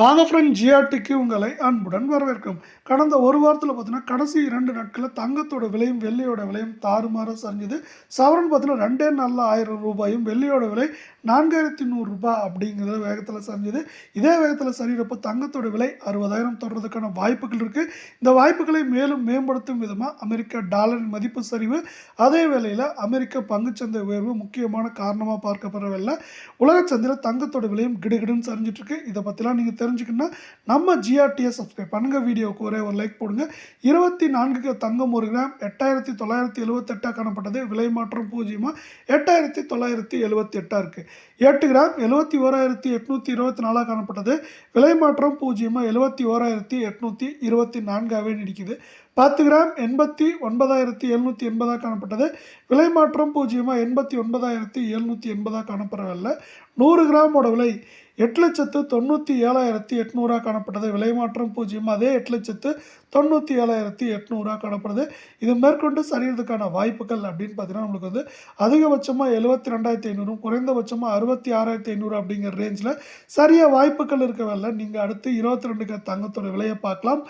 வாங்க ஃப்ரெண்ட் ஜிஆர்டிக்கு உங்களை அன்புடன் வரவேற்கும். கடந்த ஒரு வாரத்தில் பார்த்தீங்கன்னா கடைசி இரண்டு நாட்களில் தங்கத்தோட விலையும் வெள்ளியோட விலையும் தாறுமாறாக சரிஞ்சுது. சவரன் பார்த்தீங்கன்னா ரெண்டே நாளில் ஆயிரம் ரூபாயும் வெள்ளியோட விலை நான்காயிரத்தி நூறுரூபா அப்படிங்கிறது வேகத்தில் சரிஞ்சுது. இதே வேகத்தில் சரிகிறப்போ தங்கத்தோட விலை அறுபதாயிரம் தொடர்றதுக்கான வாய்ப்புகள் இருக்குது இந்த வாய்ப்புகளை மேலும் மேம்படுத்தும் விதமாக அமெரிக்க டாலரின் மதிப்பு சரிவு அதே வேளையில் அமெரிக்க பங்குச்சந்தை உயர்வு முக்கியமான காரணமாக பார்க்கப்படவில்லை. உலக சந்தையில் தங்கத்தோட விலையும் கிடுகிடுன்னு சரிஞ்சிட்ருக்கு இதை பற்றிலாம் நீங்கள் தெரிஞ்சுக்கணுன்னா நம்ம ஜிஆர்டிஎஸ் சப்ஸ்கிரைப் பண்ணுங்கள் வீடியோவுக்கு ஒரே ஒரு லைக் போடுங்க. இருபத்தி நான்குக்கு தங்கம் ஒரு கிராம் எட்டாயிரத்தி தொள்ளாயிரத்தி எழுபத்தெட்டாக காணப்பட்டது. விலை மாற்றம் பூஜ்ஜியமாக எட்டாயிரத்தி தொள்ளாயிரத்தி எழுபத்தி எட்டாக இருக்குது எட்டு கிராம் எழுபத்தி ஓராயிரத்தி எட்நூற்றி இருபத்தி நாலாக காணப்பட்டது. விலை மாற்றம் பூஜ்ஜியமாக எழுபத்தி ஓராயிரத்தி எட்நூற்றி இருபத்தி நான்காகவே நீடிக்குது. பத்து கிராம் எண்பத்தி ஒன்பதாயிரத்தி எழுநூற்றி எண்பதாக காணப்பட்டது. விலை மாற்றம் பூஜ்ஜியமாக எண்பத்தி ஒன்பதாயிரத்தி எழுநூற்றி எண்பதாக காணப்படவில்லை. நூறு கிராமோட விலை எட்டு லட்சத்து தொண்ணூற்றி ஏழாயிரத்தி எட்நூறாக காணப்பட்டது. விலை மாற்றம் பூஜ்ஜியம். அதே எட்டு லட்சத்து தொண்ணூற்றி ஏழாயிரத்தி எட்நூறாக காணப்படுது. இது மேற்கொண்டு சரியறதுக்கான வாய்ப்புகள் அப்படின்னு பார்த்தீங்கன்னா நம்மளுக்கு வந்து அதிகபட்சமாக எழுபத்தி ரெண்டாயிரத்தி ஐநூறும் குறைந்தபட்சமாக அறுபத்தி ஆறாயிரத்தி ஐநூறு அப்படிங்கிற ரேஞ்சில் சரியாக வாய்ப்புகள் இருக்கவில்லை நீங்கள் அடுத்து இருபத்தி ரெண்டுக்கு தங்கத்தோட விலையை பார்க்கலாம்.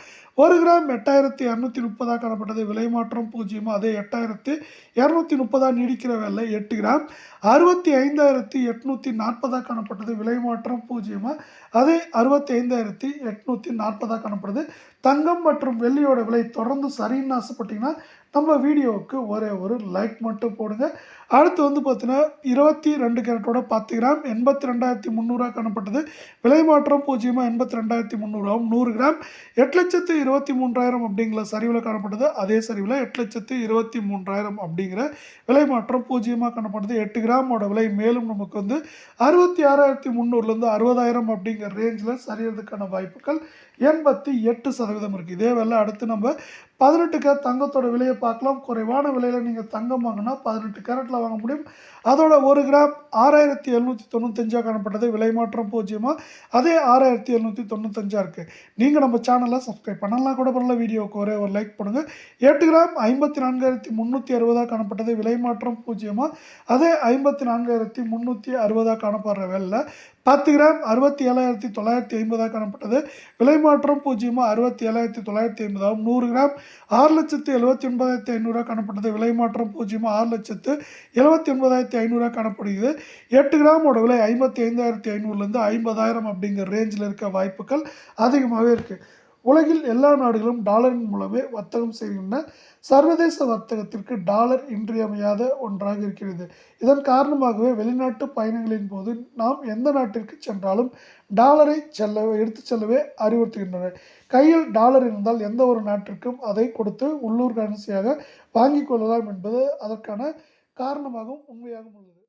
ஒரு கிராம் எட்டாயிரத்தி இரநூத்தி முப்பதாக காணப்பட்டது. விலை மாற்றம் பூஜ்ஜியமாக அதே எட்டாயிரத்தி இரநூத்தி முப்பதாக நீடிக்கிற வேலை எட்டு கிராம் அறுபத்தி ஐந்தாயிரத்தி எட்நூற்றி நாற்பதாக காணப்பட்டது. விலை மாற்றம் பூஜ்ஜியமாக அது அறுபத்தி ஐந்தாயிரத்தி எட்நூற்றி நாற்பதாக காணப்படுது. தங்கம் மற்றும் வெள்ளியோட விலை தொடர்ந்து சரின்னு ஆசைப்பட்டிங்கன்னா நம்ம வீடியோவுக்கு ஒரே ஒரு லைக் மட்டும் போடுங்க. அடுத்து வந்து பார்த்தீங்கன்னா இருபத்தி ரெண்டு கேரட்டோட பத்து கிராம் எண்பத்தி ரெண்டாயிரத்தி முந்நூறுரூவா காணப்பட்டது. விலை மாற்றம் பூஜ்ஜியமாக எண்பத்தி ரெண்டாயிரத்தி முந்நூறுவாவும் நூறு கிராம் எட்டு லட்சத்து இருபத்தி மூன்றாயிரம் அப்படிங்கிற சரிவில் காணப்பட்டது. அதே சரிவில் எட்டு லட்சத்து இருபத்தி மூன்றாயிரம் அப்படிங்கிற விலை மாற்றம் பூஜ்ஜியமாக காணப்பட்டது எட்டு கிராமோட விலை மேலும் நமக்கு வந்து அறுபத்தி ஆறாயிரத்தி முந்நூறுலேருந்து அறுபதாயிரம் அப்படிங்கிற ரேஞ்சில் சரியறதுக்கான வாய்ப்புகள் எண்பத்தி எட்டு சதவீதம் இருக்குது இதே வேலை அடுத்து நம்ம பதினெட்டு கேரட் தங்கத்தோட விலையை பார்க்கலாம். குறைவான விலையில் நீங்கள் தங்கம் வாங்கினா பதினெட்டு கேரட்டில் வாங்க முடியும். அதோட ஒரு கிராம் ஆறாயிரத்தி எழுநூற்றி தொண்ணூத்தஞ்சாக காணப்பட்டது. விலை மாற்றம் பூஜ்ஜியமாக அதே ஆறாயிரத்தி எழுநூற்றி தொண்ணூத்தஞ்சாக இருக்குது நீங்கள் நம்ம சேனலை சப்ஸ்கிரைப் பண்ணலாம் கூட பண்ணல வீடியோவுக்கு ஒரே ஒரு லைக் பண்ணுங்கள் எட்டு கிராம் ஐம்பத்தி நான்காயிரத்தி முந்நூற்றி அறுபதாக காணப்பட்டது. விலை மாற்றம் பூஜ்ஜியமாக அதே ஐம்பத்தி நான்காயிரத்தி முந்நூற்றி அறுபதாக காணப்படுற வேலையில் பத்து கிராம் அறுபத்தி ஏழாயிரத்தி தொள்ளாயிரத்தி ஐம்பதாக காணப்பட்டது. விலை மாற்றம் பூஜ்ஜியமாக அறுபத்தி ஏழாயிரத்தி தொள்ளாயிரத்தி ஐம்பதாகவும் நூறு கிராம் ஆறு லட்சத்து எழுபத்தி ஒன்பதாயிரத்தி ஐநூறுரூவா காணப்பட்டது விலை மாற்றம் பூஜ்ஜியமாக ஆறு லட்சத்து எழுபத்தி ஒன்பதாயிரத்தி ஐநூறுரூவா காணப்படுகிறது. எட்டு கிராமோட விலை ஐம்பத்தி ஐந்தாயிரத்தி ஐநூறுலேருந்து ஐம்பதாயிரம் அப்படிங்கிற ரேஞ்சில் இருக்க வாய்ப்புகள் அதிகமாகவே இருக்குது உலகில் எல்லா நாடுகளும் டாலரின் மூலமே வர்த்தகம் செய்கின்றன. சர்வதேச வர்த்தகத்திற்கு டாலர் இன்றியமையாத ஒன்றாக இருக்கிறது. இதன் காரணமாகவே வெளிநாட்டு பயணங்களின் போது நாம் எந்த நாட்டிற்கு சென்றாலும் டாலரை செல்ல எடுத்து செல்லவே அறிவுறுத்துகின்றனர் கையில் டாலர் இருந்தால் எந்த ஒரு நாட்டிற்கும் அதை கொடுத்து உள்ளூர் கரன்சியாக வாங்கிக் கொள்ளலாம் என்பது அதற்கான காரணமாகவும் உண்மையாகவும் உள்ளது.